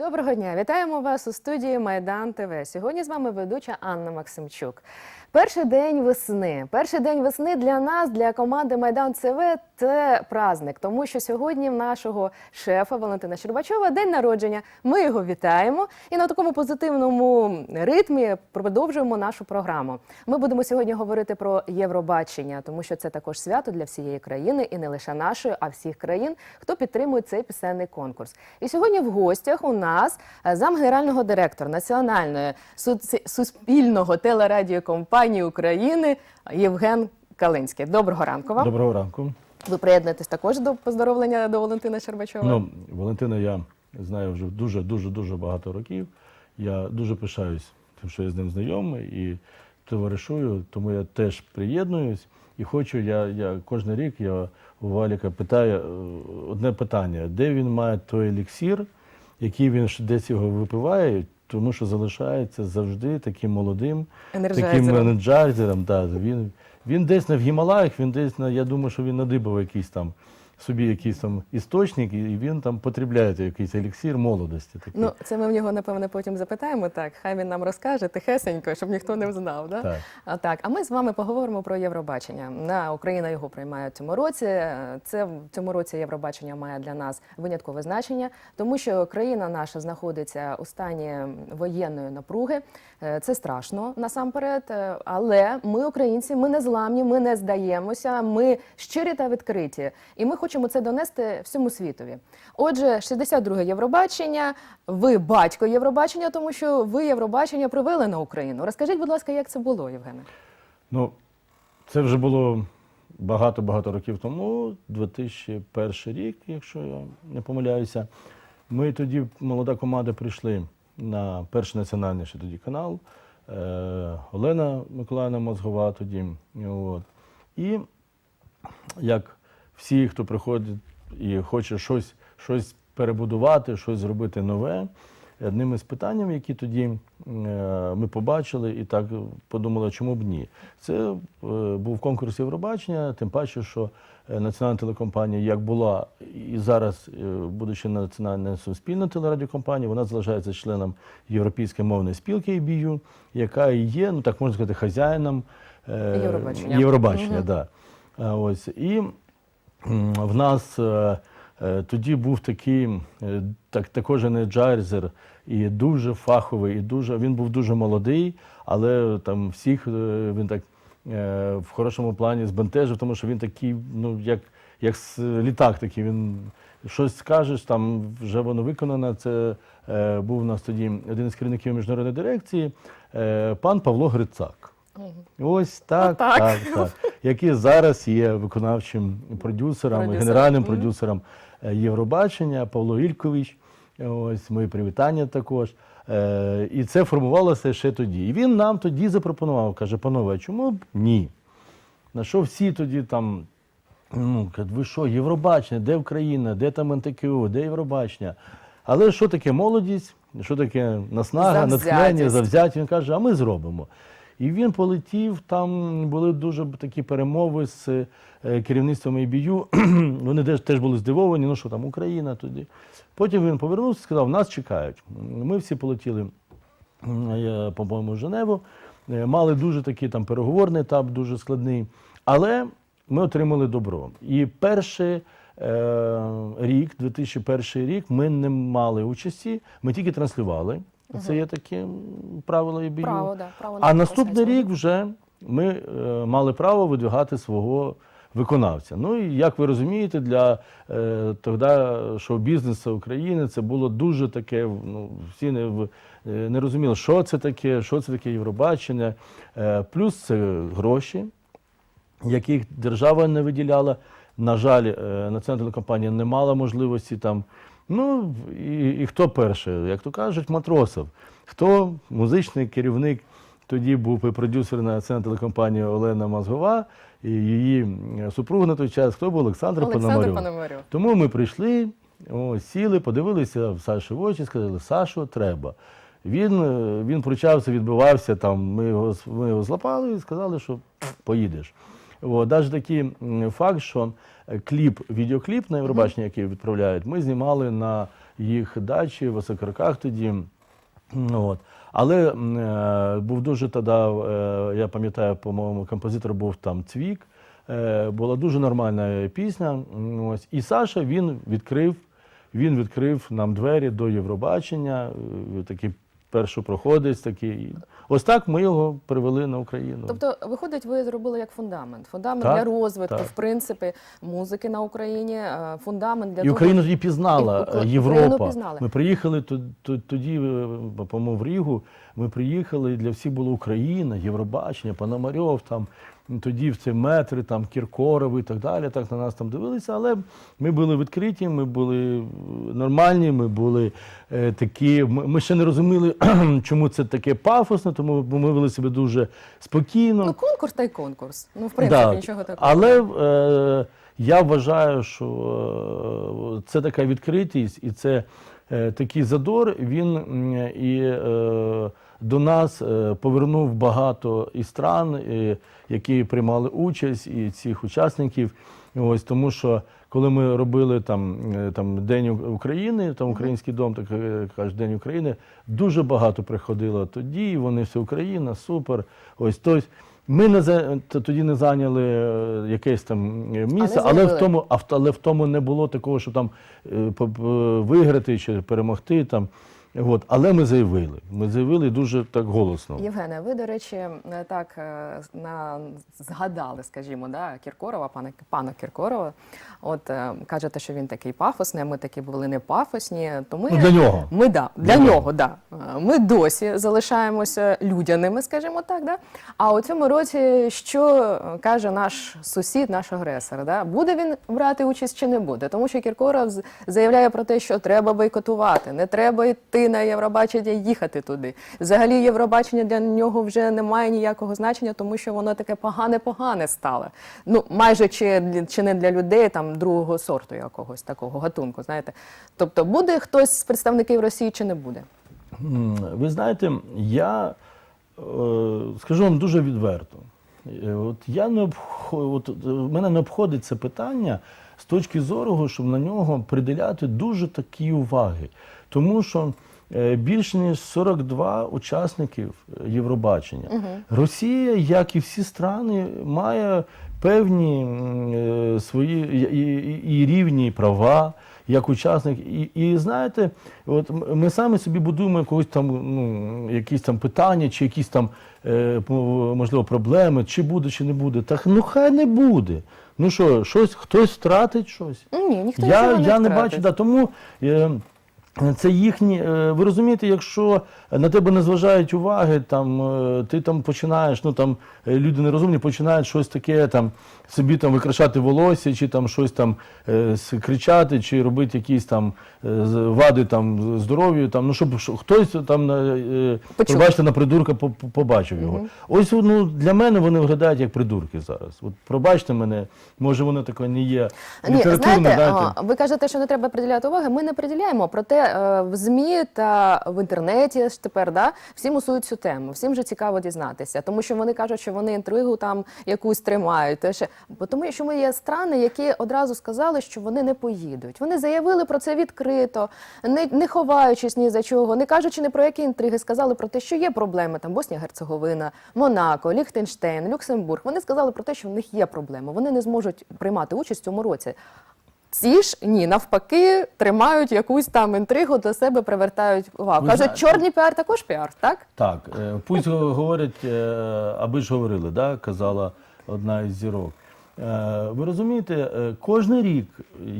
Доброго дня, вітаємо вас у студії Майдан ТВ. Сьогодні з вами ведуча Анна Максимчук. Перший день весни. Перший день весни для нас, для команди Майдан ТВ – це праздник, тому що сьогодні в нашого шефа Валентина Щербачова день народження. Ми його вітаємо і на такому позитивному ритмі продовжуємо нашу програму. Ми будемо сьогодні говорити про Євробачення, тому що це також свято для всієї країни і не лише нашої, а всіх країн, хто підтримує цей пісенний конкурс. І сьогодні в гостях у нас е, замгенерального директора Національної суспільного телерадіокомпанії України Євген Калинський. Доброго ранку вам. Доброго ранку. Ви приєднуєтесь також до поздоровлення до Валентина Щербачова. Ну, Валентина я знаю вже дуже дуже дуже багато років. Я дуже пишаюсь тим, що я з ним знайомий і товаришую, тому я теж приєднуюсь. І хочу, я, я кожен рік я у Валіка питаю е, одне питання: де він має той еліксір, який він десь його випиває, тому що залишається завжди таким молодим, таким Енерджайзером. Да, він, він десь на в Гімалаях, він десь на, я думаю, що він надибав якийсь там собі якийсь там істочник, і він там потребляє якийсь еліксир молодості. Такий. Ну, це ми в нього напевне потім запитаємо. Так, хай він нам розкаже тихесенько, щоб ніхто не взнав. Да? Так. А так, а ми з вами поговоримо про Євробачення. На Україна його приймає в цьому році. Це в цьому році Євробачення має для нас виняткове значення, тому що країна наша знаходиться у стані воєнної напруги. Е, Це страшно насамперед. е, Але ми, українці, ми не зламні, ми не здаємося, ми щирі та відкриті, і ми хочемо це донести всьому світові. Отже, 62-е Євробачення. Ви батько Євробачення, тому що ви Євробачення привели на Україну. Розкажіть, будь ласка, як це було, Євгене? Ну, це вже було багато-багато років тому, 2001 рік, якщо я не помиляюся. Ми тоді, молода команда, прийшли на перший національний ще тоді канал. Е, Олена Миколаївна Мозгова тоді. От. І як всі, хто приходить і хоче щось, щось перебудувати, щось зробити нове. Одним із питань, які тоді е, ми побачили, і так подумали, чому б ні. Це е, був конкурс Євробачення, тим паче, що е, національна телекомпанія, як була і зараз, будучи національною суспільною телерадіокомпанією, вона залишається членом Європейської мовної спілки EBU, яка і є, ну так можна сказати, хазяїном Євробачення. Євробачення Мгм. да. Ось. І в нас е, е, тоді був такий е, так, також енерджайзер, і дуже фаховий, і дуже, він був дуже молодий, але там всіх він так в хорошому плані збентежив, тому що він такий, ну, як, як літак такий, він щось скажеш, там вже воно виконано. Це був у нас тоді один із керівників міжнародної дирекції, пан Павло Грицак. Ось так, Отак. так, так. Який зараз є виконавчим продюсером, і генеральним продюсером е, Євробачення Павло Ількович. Ось мої привітання також. Е, І це формувалося ще тоді. І він нам тоді запропонував, каже, панове, чому б ні? На що всі тоді там, ну, кажуть, ви що, Євробачення, де Україна, де там НТКУ, де Євробачення? Але що таке молодість, що таке наснага, натхнення, завзяття? Він каже, а ми зробимо. І він полетів, там були дуже такі перемови з е, керівництвом IBU. Вони теж, теж були здивовані, ну що там Україна тоді. Потім він повернувся і сказав, нас чекають. Ми всі полетіли, по-моєму, в Женеву. Е, Мали дуже такий там переговорний етап, дуже складний. Але ми отримали добро. І перший е, рік, 2001 рік, ми не мали участі, ми тільки транслювали. Це є таке правило IBU. Право, да, право на А наступний рік вже ми е, мали право видвигати свого виконавця. Ну і як ви розумієте, для е, тоді шоу-бізнесу України це було дуже таке. Ну всі не, в- е, не розуміли, що це таке, що це таке Євробачення. Е, плюс це гроші, яких держава не виділяла. На жаль, е, національна телекомпанія не мала можливості там. Ну і, і хто перший, як то кажуть, матросов. Хто музичний керівник тоді був і продюсер на телекомпанії Олена Мазгова, і її супруг на той час, хто був Олександр, Олександр Пономарьов. Тому ми прийшли, о, сіли, подивилися в Саші в очі, сказали, Сашу, треба. Він, е, він пручався, відбивався, там, ми, його, ми його злапали і сказали, що поїдеш. Навіть такий факт, що кліп, відеокліп на Євробачення, який відправляють, ми знімали на їх дачі в Осокорках тоді. Ну, От. Але е, був дуже тоді, е, я пам'ятаю, по-моєму, композитор був там Цвік. Е, була дуже нормальна пісня. Ось. І Саша він відкрив, він відкрив нам двері до Євробачення, е, такий першопроходець такий. Ось так ми його привели на Україну. Тобто, виходить, ви зробили як фундамент. Фундамент Так, для розвитку, так. в принципі, музики на Україні, е, фундамент для І того, Україну тоді пізнала І е, Європа. пізнали. Ми приїхали то- то- тоді, е, по-моєму, в Рігу. Ми приїхали, і для всіх було Україна, Євробачення, Пономарьов, там тоді в це метри, там Кіркоров і так далі. Так на нас там дивилися. Але ми були відкриті, ми були е, нормальні, ми були е, такі. Ми, ми ще не розуміли, чому це таке пафосне, тому ми вели себе дуже спокійно. Ну, конкурс та й конкурс. Ну, в принципі, Да. нічого такого. Але е, я вважаю, що е, це така відкритість і це е, такий задор. Він і е, до нас е, повернув багато і стран, і, які приймали участь, і цих учасників. Ось тому, що коли ми робили там, е, там День України, там Український дом, так е, кажуть, День України, дуже багато приходило тоді. Вони все Україна, супер. Ось тобто ми не за тоді не зайняли е, якесь там е, місце, але, в тому, але в тому не було такого, що там е, виграти чи перемогти там. От, але ми заявили. Ми заявили дуже так голосно. Євгене, ви, до речі, е, так е, на згадали, скажімо, да, Кіркорова, пана пана Кіркорова. От е, кажете, що він такий пафосний, а ми такі були не пафосні. То ми Ну, для нього. Ми да, для Для нього, да. Ми досі залишаємося людяними, скажімо так. Да? А у цьому році що каже наш сусід, наш агресор? Да? Буде він брати участь чи не буде? Тому що Кіркоров заявляє про те, що треба бойкотувати, не треба йти на Євробачення, їхати туди. Взагалі, Євробачення для нього вже не має ніякого значення, тому що воно таке погане-погане стало. Ну, майже чи, чи не для людей там другого сорту якогось такого гатунку, знаєте. Тобто, буде хтось з представників Росії чи не буде? Ви знаєте, я е, скажу вам дуже відверто. Е, От я не обхо- от, е, мене не обходить це питання з точки зору, щоб на нього приділяти дуже такі уваги. Тому що е, більше ніж 42 учасників е, Євробачення. Росія, як і всі страни, має певні е, свої і, і, і рівні права як учасник. І, і знаєте, от ми самі собі будуємо якогось там, ну, якісь там питання, чи якісь там, е, можливо, проблеми, чи буде, чи не буде. Так ну хай не буде. Ну що, щось, хтось втратить щось. Ні, ніхто Я, не я не втратить. бачу, да, тому е, це їхні. е, ви розумієте, якщо на тебе не зважають уваги, там е, ти там починаєш, ну там е, люди нерозумні починають щось таке там собі там викрашати волосся, чи там щось там кричати, чи робити якісь там вади там здоров'ю, там ну щоб хтось там е, пробачте на придурка по- по- побачив його. Ось ну для мене вони виглядають як придурки зараз. От пробачте мене, може вони таке не є. Ні, знаєте, а, ви кажете, що не треба приділяти уваги. Ми не приділяємо. Проте в ЗМІ та в інтернеті ж тепер да, всі мусують цю тему. Всім же цікаво дізнатися, тому що вони кажуть, що вони інтригу там якусь тримають. Те ще- тому, що ми є страни, які одразу сказали, що вони не поїдуть. Вони заявили про це відкрито, не, не ховаючись ні за чого, не кажучи ні про які інтриги, сказали про те, що є проблеми там Боснія Герцеговина, Монако, Ліхтенштейн, Люксембург. Вони сказали про те, що в них є проблеми. Вони не зможуть приймати участь в цьому році. Ці ж ні, навпаки, тримають якусь там інтригу до себе, привертають увагу. Кажуть, знаєте- чорний піар також піар, так? Так, е, пусть говорять, е, аби ж говорили, да, казала одна із зірок. Е, Ви розумієте, кожен рік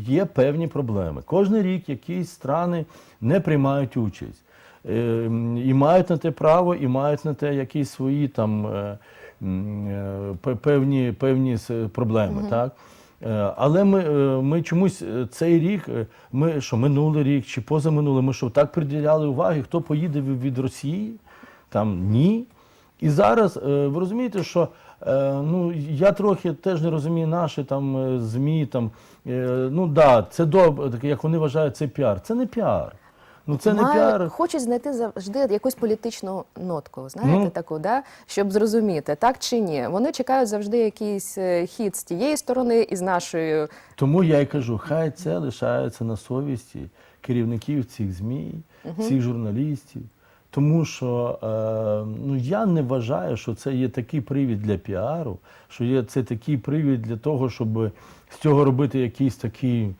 є певні проблеми. Кожен рік якісь страни не приймають участь. І мають на те право, і мають на те якісь свої там певні, певні проблеми. Так? Е, Але ми, е, ми чомусь е, цей рік, ми що минулий рік чи позаминулий, ми що так приділяли уваги, хто поїде від Росії, там ні. І зараз ви розумієте, що ну я трохи теж не розумію наші там змі. Там ну да, це добре, як вони вважають, це піар. Це не піар. Ну це не Має- піар. Хочуть знайти завжди якусь політичну нотку, знаєте, Ну. таку, да? щоб зрозуміти, так чи ні. Вони чекають завжди якийсь е, хід з тієї сторони і з нашої. Тому я й кажу, хай це лишається на совісті керівників цих ЗМІ, цих журналістів. Тому що е, ну, я не вважаю, що це є такий привід для піару, що є це такий привід для того, щоб з цього робити якийсь такий.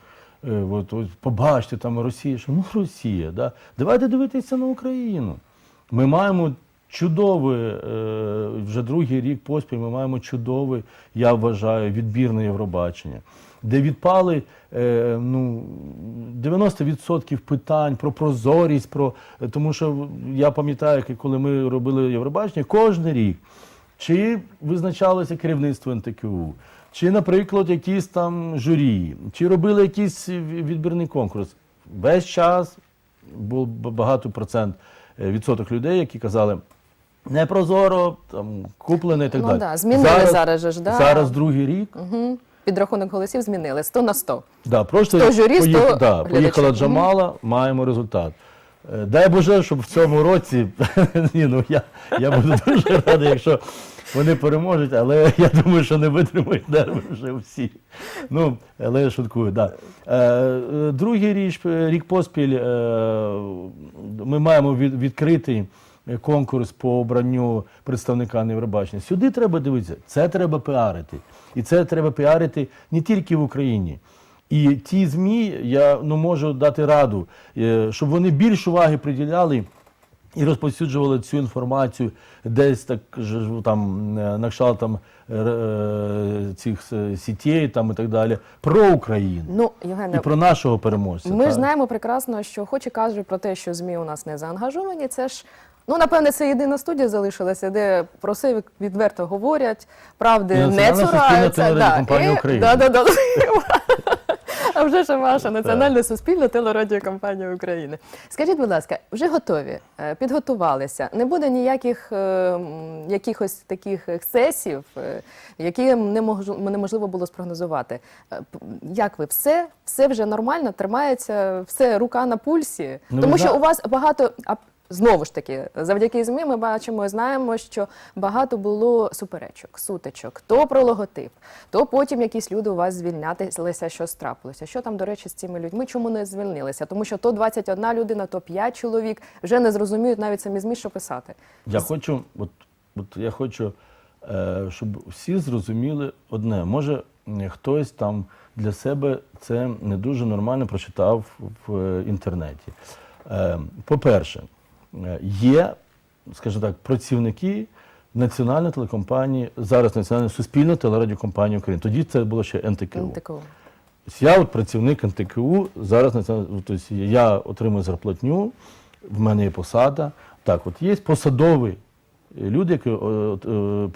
Е, от, от, побачте, там Росія, що ну Росія, да? давайте дивитися на Україну. Ми маємо чудове, е, вже другий рік поспіль, ми маємо чудове, я вважаю, відбірне Євробачення, де відпали е, ну, 90% питань про прозорість, про, тому що я пам'ятаю, коли ми робили Євробачення, кожен рік чи визначалося керівництво НТКУ, чи, наприклад, якісь там журі, чи робили якийсь відбірний конкурс. Весь час був багато процент е, відсоток людей, які казали. Не прозоро, там куплене і так Ну далі. да, змінили зараз же ж, да? Зараз другий рік. Угу. Підрахунок голосів змінили 100 на 100. Да, просто Сто журі, сто поїх- да, глядачів. поїхала. Джамала, маємо результат. Е, Дай Боже, щоб в цьому році, ні, ну я, я буду дуже радий, якщо вони переможуть, але я думаю, що не витримають нерви вже всі. Ну, але я шуткую, так. Да. Е, е, другий рік, рік поспіль е, ми маємо від, відкритий конкурс по обранню представника на. Сюди треба дивитися, це треба піарити. І це треба піарити не тільки в Україні. І ті ЗМІ, я ну, можу дати раду, е, щоб вони більш уваги приділяли і розповсюджували цю інформацію десь так ж, там е, на кшталт там е, е, цих сітей там і так далі про Україну Ну, і про нашого переможця. ми так. знаємо прекрасно, що хоч і кажуть про те, що ЗМІ у нас не заангажовані, це ж. Ну, напевне, це єдина студія залишилася, де про все відверто говорять, правди І не цураються. і- Да, да, да. А вже ж ваша національна суспільна телерадіокомпанія України. Скажіть, будь ласка, вже готові, е, підготувалися. Не буде ніяких е, якихось таких ексцесів, е, які неможу- неможливо було спрогнозувати. Е, Як ви все, все вже нормально, тримається, все рука на пульсі? Ну, Тому що зна- у вас багато. А знову ж таки, завдяки ЗМІ ми бачимо і знаємо, що багато було суперечок, сутичок, то про логотип, то потім якісь люди у вас звільнятися, що трапилося. Що там, до речі, з цими людьми? Чому не звільнилися? Тому що то 21 людина, то 5 чоловік вже не зрозуміють навіть самі ЗМІ, що писати. Я хочу, от, от я хочу, е, щоб всі зрозуміли одне. Може, хтось там для себе це не дуже нормально прочитав в е, інтернеті. Е, По-перше, є, скажімо так, працівники національної телекомпанії, зараз Національної суспільної телерадіокомпанії України. Тоді це було ще НТКУ. Ось Я от працівник НТКУ, зараз тобто я отримую зарплатню, в мене є посада. Так, от є посадові люди, які е, от,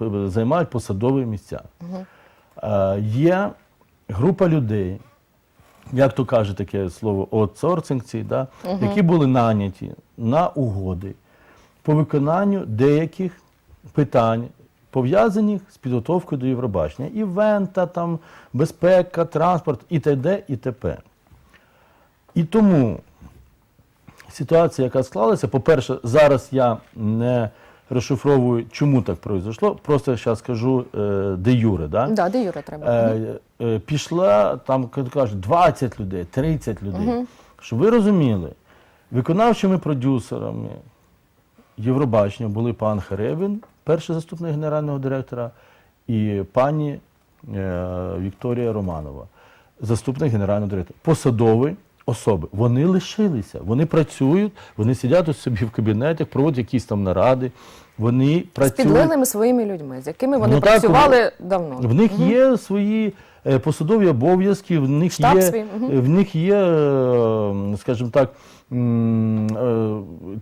е, займають посадові місця. Е, Є група людей, як то каже таке слово, аутсорсингці, да, які були наняті на угоди по виконанню деяких питань, пов'язаних з підготовкою до Євробачення. Івента, там, безпека, транспорт і т.д. і т.п. І тому ситуація, яка склалася, по-перше, зараз я не розшифровую, чому так пройшло, просто зараз скажу е, де юре. Да? Да, де Юра треба. Е, е, пішла там, кажуть, 20 людей, 30 людей. Щоб ви розуміли, виконавчими продюсерами Євробачення були пан Херевін, перший заступник генерального директора, і пані е, Вікторія Романова, заступник генерального директора. Посадові особи. Вони лишилися, вони працюють, вони сидять у собі в кабінетах, проводять якісь там наради. Вони З працюють. підлеглими своїми людьми, з якими вони Ну, так, працювали давно. В них є свої е, посадові обов'язки, в них Штаб є, свій, в них є, е, скажімо так, е,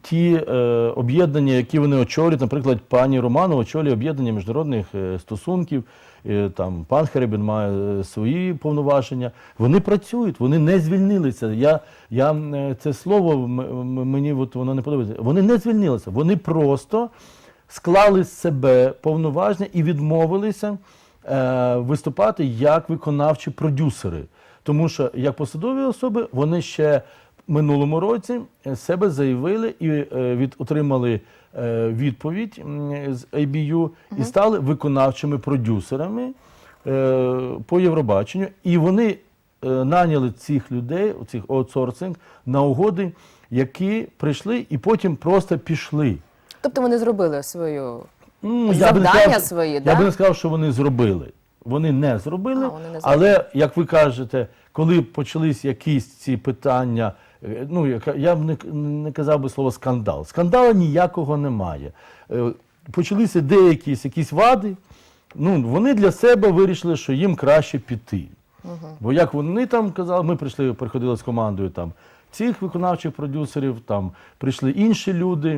ті об'єднання, які вони очолюють. Наприклад, пані Романова очолює об'єднання міжнародних стосунків. Е, Там пан Херебін має е, свої повноваження. Вони працюють, вони не звільнилися. Я, я е, це слово мені от воно не подобається. Вони не звільнилися. Вони просто склали з себе повноваження і відмовилися е, виступати як виконавчі продюсери. Тому що як посадові особи вони ще минулому році себе заявили і від, отримали відповідь м, з ABU і стали виконавчими продюсерами е, по Євробаченню. І вони е, наняли цих людей, цих аутсорсинг, на угоди, які прийшли і потім просто пішли. Тобто вони зробили свою Ну, я би не сказав, свої, я да? би не сказав, що вони зробили. Вони не зробили, А, вони не але як ви кажете, коли почались якісь ці питання, е, ну я б не, не казав би слово скандал. Скандалу ніякого немає. Е, Почалися деякі якісь вади. Ну, вони для себе вирішили, що їм краще піти. Бо як вони там казали, ми прийшли, приходили з командою там цих виконавчих продюсерів, там прийшли інші люди.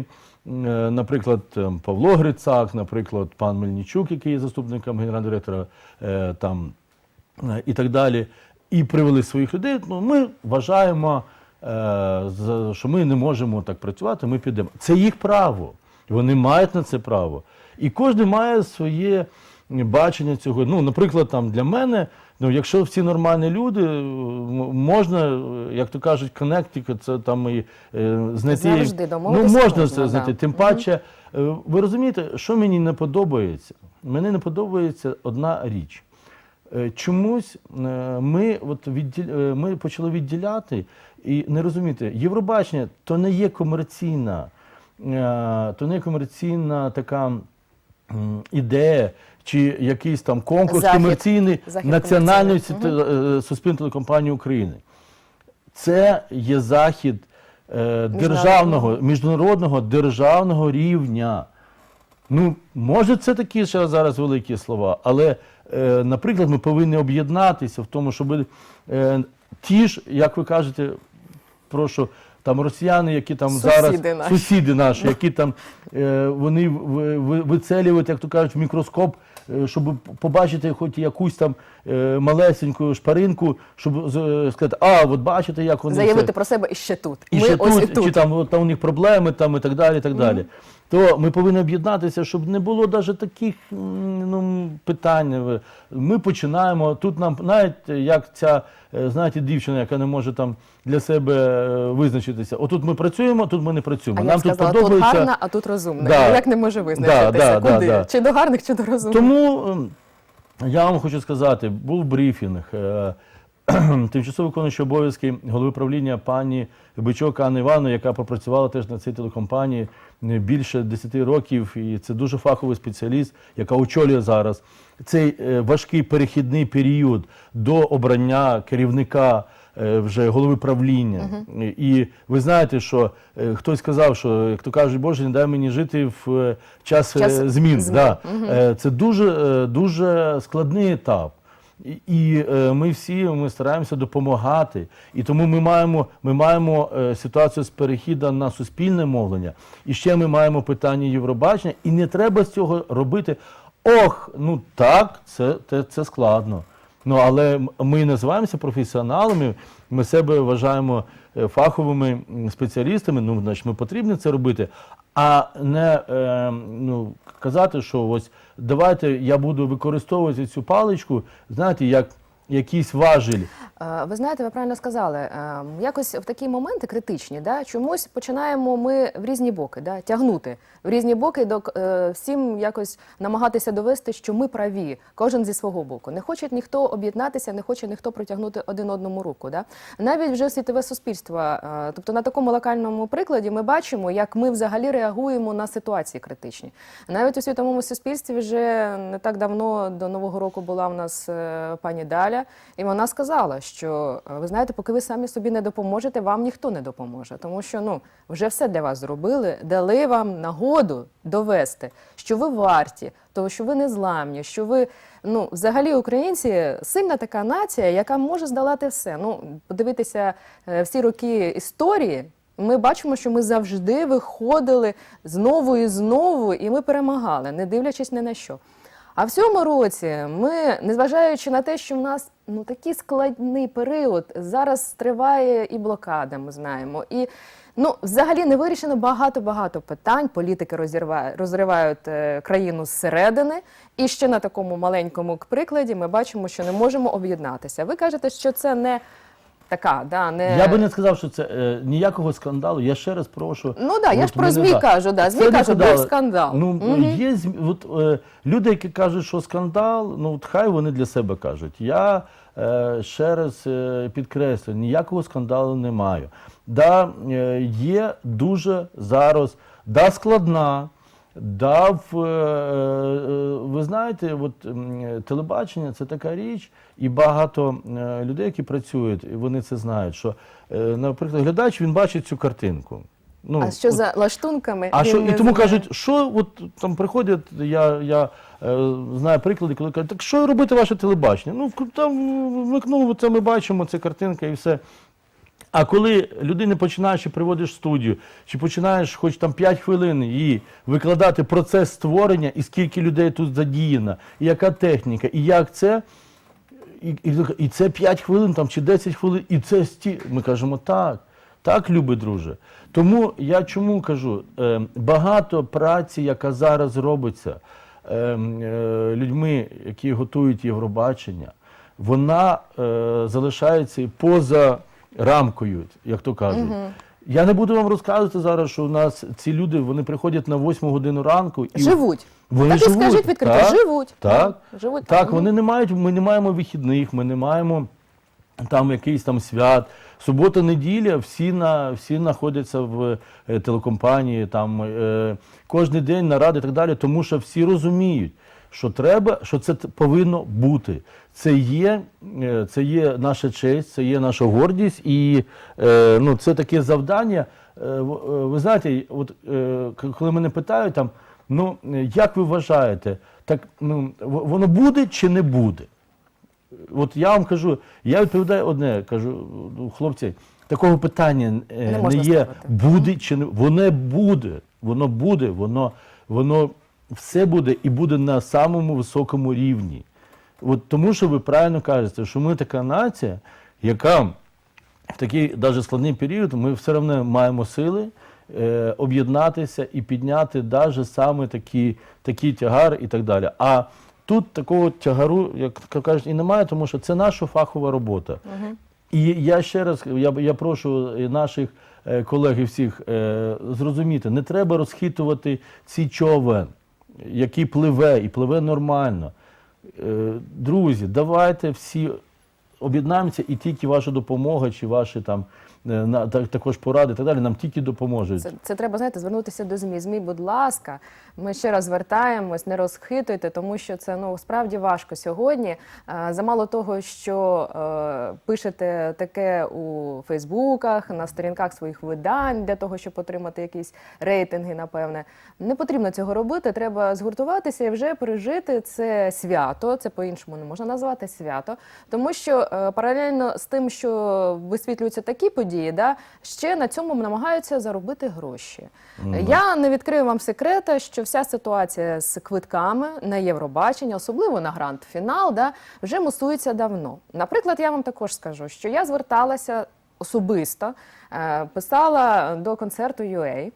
е, Наприклад, Павло Грицак, наприклад, пан Мельничук, який є заступником генерального директора, е, там, е, і так далі. І привели своїх людей. Ну, ми вважаємо, е, що ми не можемо так працювати, ми підемо. Це їх право. Вони мають на це право. І кожен має своє бачення цього. Ну, наприклад, там для мене, ну, якщо всі нормальні люди, е, можна, е, як то кажуть, коннектики, це там і е, знайти. Завжди ну, можна це знайти. да. Тим паче, е, ви розумієте, що мені не подобається? Мені не подобається одна річ. Е, Чомусь е, ми, от відділ, е, ми почали відділяти і не розуміти, Євробачення то не є комерційна, е, то не є комерційна така ідея чи якийсь там конкурс Захід. комерційний Захід національної е, суспільної телекомпанії України. Це є захід е, державного, міжнародного державного рівня. Ну, може, це такі ще зараз великі слова, але, наприклад, ми повинні об'єднатися в тому, щоб ті ж, як ви кажете, прошу, там росіяни, які там Сусіди зараз наші. сусіди наші, які там е, вони ви- ви- вицелюють, як то кажуть, в мікроскоп, е, щоб побачити хоч якусь там е, малесеньку шпаринку, щоб з- е, сказати, а, от бачите, як вони заявити це про себе і ще тут. і Ми ще ось тут, і тут. чи там, от, там у них проблеми там, і так далі. І так далі. То ми повинні об'єднатися, щоб не було навіть таких ну, питань. Ми починаємо. Тут нам навіть як ця е, знаєте, дівчина, яка не може там для себе е, визначитися. Отут ми працюємо, тут ми не працюємо. А нам я б сказала, тут тут подобається. гарна, а тут розумна. Да. Як не може визначитися? Да, да, Куди? да, да. Чи до гарних, чи до розумних? Тому ем, я вам хочу сказати, був брифінг. Тимчасово виконуючий обов'язки голови правління пані Бичок Анни Івановни, яка попрацювала теж на цій телекомпанії більше 10 років, і це дуже фаховий спеціаліст, яка очолює зараз цей е, важкий перехідний період до обрання керівника е, вже голови правління. І ви знаєте, що е, хтось сказав, що як то кажуть, Боже, не дай мені жити в час, Час змін. змін. Да. Е, Це дуже, дуже складний етап. І, і е, ми всі ми стараємося допомагати. І тому ми маємо, ми маємо е, ситуацію з перехіду на суспільне мовлення. І ще ми маємо питання Євробачення. І не треба з цього робити. Ох, ну так, це, це, це складно. Ну, але ми називаємося професіоналами, ми себе вважаємо фаховими спеціалістами, ну, значить, ми потрібно це робити, а не е, ну, казати, що ось давайте я буду використовувати цю паличку, знаєте, як якийсь важіль. Е, Ви знаєте, ви правильно сказали. е, Якось в такі моменти критичні, да, чомусь починаємо ми в різні боки да, тягнути в різні боки, до е, всім якось намагатися довести, що ми праві, кожен зі свого боку. Не хоче ніхто об'єднатися, не хоче ніхто протягнути один одному руку. Да. Навіть вже світове суспільство, тобто на такому локальному прикладі, ми бачимо, як ми взагалі реагуємо на ситуації критичні. Навіть у світовому суспільстві вже не так давно до нового року була в нас пані Даля, і вона сказала, що е, ви знаєте, поки ви самі собі не допоможете, вам ніхто не допоможе, тому що ну вже все для вас зробили, дали вам нагоду довести, що ви варті, того, що ви не зламні, що ви ну взагалі українці сильна така нація, яка може здолати все. Ну подивитися е, всі роки історії. Ми бачимо, що ми завжди виходили знову і знову, і ми перемагали, не дивлячись ні на що. А в цьому році ми, незважаючи на те, що в нас ну такий складний період, зараз триває і блокада, ми знаємо. І ну, взагалі не вирішено багато-багато питань. Політики розірвають, розривають е, країну зсередини. І ще на такому маленькому прикладі ми бачимо, що не можемо об'єднатися. Ви кажете, що це не така, да, не Я би не сказав, що це е, ніякого скандалу. Я ще раз прошу. Ну да, я ж про ЗМІ кажу, да, ЗМІ скандал. був скандал. Ну Мгм. є от, е, люди, які кажуть, що скандал, ну от хай вони для себе кажуть. Я е, ще раз е, підкреслю, ніякого скандалу не маю. Да, е, є дуже зараз да, складна. Да, в, е, е, ви знаєте, от, телебачення це така річ, і багато е, людей, які працюють, і вони це знають, що, наприклад, глядач він бачить цю картинку. Ну, а що от- за лаштунками? а він що, і тому знає. кажуть, що от там приходять, я, я е, знаю приклади, коли кажуть, так що робити ваше телебачення? Ну, там вмикнув, це ми бачимо, це картинка і все. А коли людини починаєш чи приводиш студію, чи починаєш хоч там 5 хвилин її викладати процес створення, і скільки людей тут задіяно, і яка техніка, і як це, і, і, і це 5 хвилин там, чи 10 хвилин, і це сті. Ми кажемо так, так, любий друже. Тому я чому кажу, е, багато праці, яка зараз робиться е, е, людьми, які готують Євробачення, вона е, залишається поза рамкою, як то кажуть. Я не буду вам розказувати зараз, що у нас ці люди вони приходять на 8 годину ранку і Живуть. Вони так і скажіть відкрито, так, живуть. Так, живуть так, вони не мають, ми не маємо вихідних, ми не маємо там якийсь там свят. Субота, неділя, всі на всі знаходяться в е, телекомпанії, там е, кожен день наради і так далі, тому що всі розуміють, що треба, що це повинно бути. Це є, е, це є наша честь, це є наша гордість, і е, ну, це таке завдання. Е, Ви знаєте, от коли мене питають там, ну як ви вважаєте, так ну воно буде чи не буде? От я вам кажу, я відповідаю одне, кажу, ну, хлопці, такого питання Не не, є, ставити. буде чи не воно буде, воно буде, воно, воно все буде і буде на самому високому рівні. От тому, що ви правильно кажете, що ми така нація, яка в такий навіть складний період ми все одно маємо сили е, об'єднатися і підняти навіть саме такі, такий тягар і так далі. А тут такого тягару, як кажуть, і немає, тому що це наша фахова робота. І я ще раз я, я прошу наших е, колег і всіх е, зрозуміти, не треба розхитувати ці човен, який пливе і пливе нормально. Е, друзі, давайте всі об'єднаємося, і тільки ваша допомога чи ваші там на, так, також поради і так далі нам тільки допоможуть. Це, це треба, знаєте, звернутися до ЗМІ. ЗМІ, будь ласка, ми ще раз звертаємось, не розхитуйте, тому що це ну справді важко сьогодні. Е, Замало того, що е, пишете таке у Фейсбуках, на сторінках своїх видань для того, щоб отримати якісь рейтинги, напевне. Не потрібно цього робити. Треба згуртуватися і вже пережити це свято. Це по-іншому не можна назвати свято, тому що е, паралельно з тим, що висвітлюються такі події, да, ще на цьому намагаються заробити гроші. Я не відкрию вам секрета, що вся ситуація з квитками на Євробачення, особливо на гранд-фінал, да, вже мусується давно. Наприклад, я вам також скажу, що я зверталася особисто, е, писала до концерту UA.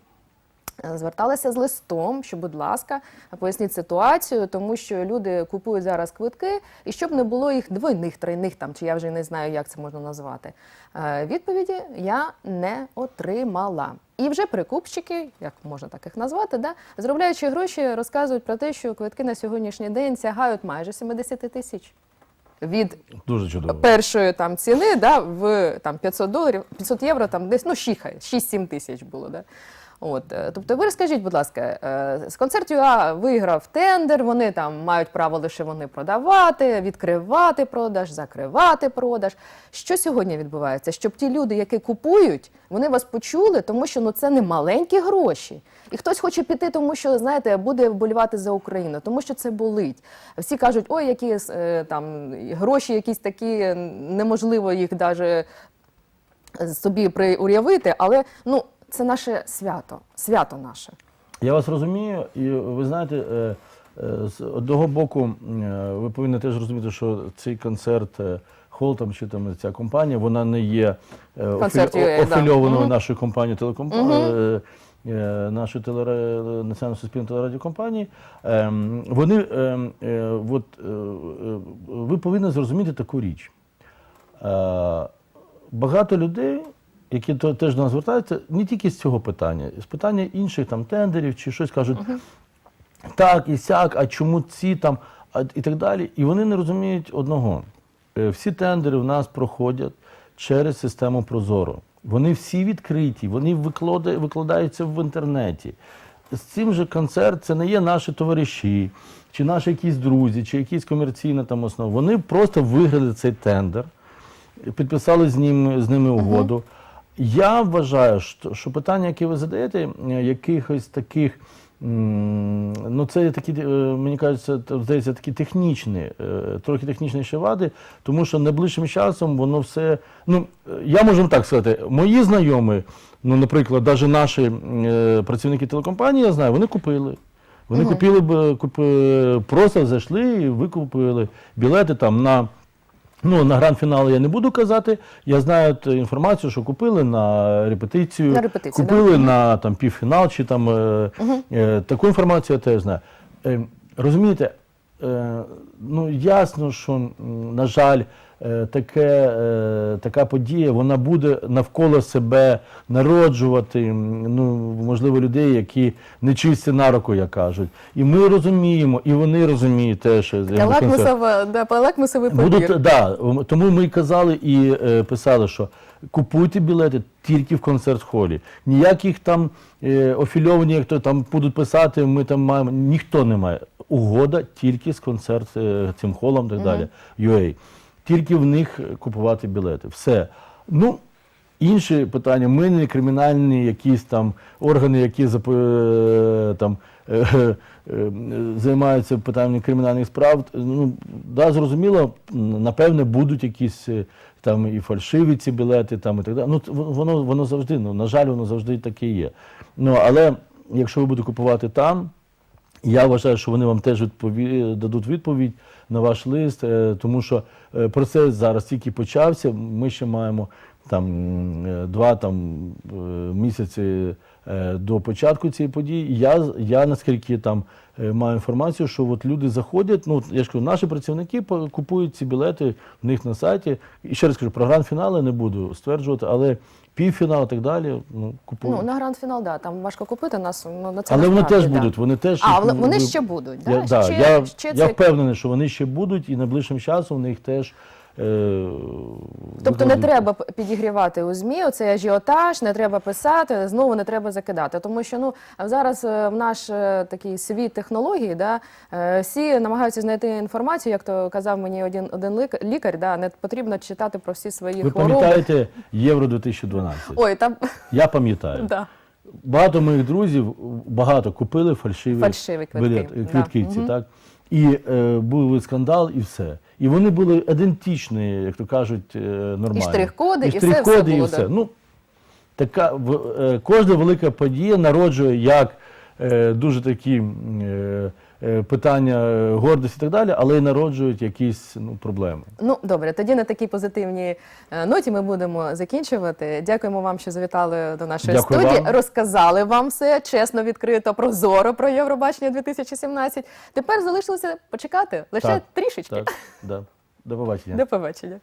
Зверталася з листом, що, будь ласка, поясніть ситуацію, тому що люди купують зараз квитки, і щоб не було їх двойних, тройних там, чи я вже не знаю, як це можна назвати. Е, Відповіді я не отримала. І вже прикупщики, як можна так їх назвати, да, заробляючи гроші, розказують про те, що квитки на сьогоднішній день сягають майже 70 тисяч. Від Дуже чудово. першої там ціни да, в там 500 доларів, 500 євро, там десь ну шіхає, 6-7 тисяч було. Да. От, е, тобто, ви розкажіть, будь ласка, е, з концерту ЮА виграв тендер, вони там мають право лише вони продавати, відкривати продаж, закривати продаж. Що сьогодні відбувається? Щоб ті люди, які купують, вони вас почули, тому що ну це не маленькі гроші. І хтось хоче піти, тому що знаєте, буде вболівати за Україну, тому що це болить. Всі кажуть, ой, які е, там гроші, якісь такі неможливо їх навіть собі при- уявити, але ну це наше свято, свято наше. Я вас розумію, і ви знаєте, е, е, з одного боку, е, ви повинні теж розуміти, що цей концерт Хол там чи там ця компанія, вона не є UA, да. офільованою нашою компанією телекомпанією. Нашої телера... національної суспільної телерадіокомпанії, Ем, вони ем, от, ви повинні зрозуміти таку річ. Багато людей, які то, теж до нас звертаються, не тільки з цього питання, з питання інших там тендерів чи щось кажуть, так і сяк, а чому ці там, і так далі. І вони не розуміють одного. Е, Всі тендери в нас проходять через систему Прозоро. Вони всі відкриті, вони викладаються в інтернеті. З цим же концерт це не є наші товариші, чи наші якісь друзі, чи якісь комерційна там основа. Вони просто виграли цей тендер, підписали з, ним, з ними угоду. Я вважаю, що, що питання, яке ви задаєте, е, якихось таких, ну це такі, е, мені кажеться, здається, такі технічні, е, трохи технічні ще вади, тому що найближчим часом воно все. Ну, я можу так сказати, мої знайомі, ну, наприклад, навіть наші працівники телекомпанії, я знаю, вони купили. Вони купили б купи, просто зайшли і викупили білети там на. Ну, на гранд-фінал я не буду казати. Я знаю інформацію, що купили на репетицію, На репетицію, купили на там, півфінал чи там угу. е, таку інформацію я теж знаю. Е, розумієте, е, ну ясно, що, на жаль, таке, е, така подія вона буде навколо себе народжувати, ну, можливо, людей, які не чисті на руку, як кажуть. І ми розуміємо, і вони розуміють теж. на лакмусова, да, лакмусовий. Будуть, да, тому ми казали і е, писали, що купуйте білети тільки в концерт-холі. Ніяких там е, офільовані, як то там будуть писати, ми там маємо. Ніхто не має. Угода тільки з концерт е, цим холом і так далі. UA. Тільки в них купувати білети. Все. Ну, Інші питання, ми не кримінальні якісь там органи, які е, там, е, е, займаються питанням кримінальних справ. Ну, да, зрозуміло, напевне, будуть якісь там і фальшиві ці білети, там, і так далі. Ну, воно, воно завжди, ну, на жаль, воно завжди таке є. Ну, але якщо ви будете купувати там, я вважаю, що вони вам теж відпові... дадуть відповідь на ваш лист, е, тому що е, процес зараз тільки почався. Ми ще маємо там е, два там місяці до початку цієї події. Я, я наскільки там маю інформацію, що от люди заходять. Ну я ж кажу, наші працівники купують ці білети в них на сайті. І ще раз кажу, про гранд-фінали не буду стверджувати, але півфінал і так далі. Ну купують. Ну, на гранд-фінал, да, там важко купити нас. Ну, на це Але вони теж да. будуть, вони теж А, їх, вони- вони ви- ще будуть, да? Я, да, Ще- я, ще я це- впевнений, що вони ще будуть, і найближчим часом у них теж. Е, Тобто не треба підігрівати у ЗМІ, оцей ажіотаж, не треба писати, знову не треба закидати. Тому що ну зараз е, в наш е, такий світ технологій, да, всі намагаються знайти інформацію, як то казав мені один, один лікар, да, не потрібно читати про всі свої Ви хвороби. пам'ятаєте Євро 2012? Ой, там Я пам'ятаю. да. Багато моїх друзів багато купили фальшиві, Фальшиві квитки, білет- да. квитки ці, так? І е, був скандал, і все. І вони були ідентичні, як то кажуть, е, нормальні. штрих-коди, і все- штрих-коди, все і було, все. да. Ну, така, в- е, кожна велика подія народжує як е, дуже такі е, питання е, гордості і так далі, але й народжують якісь ну, проблеми. Ну добре, тоді на такій позитивній е, ноті ми будемо закінчувати. Дякуємо вам, що завітали до нашої Дякую студії. вам. Розказали вам все чесно, відкрито, прозоро про Євробачення 2017. Тепер залишилося почекати лише Так, трішечки. Так, да. До побачення. До побачення.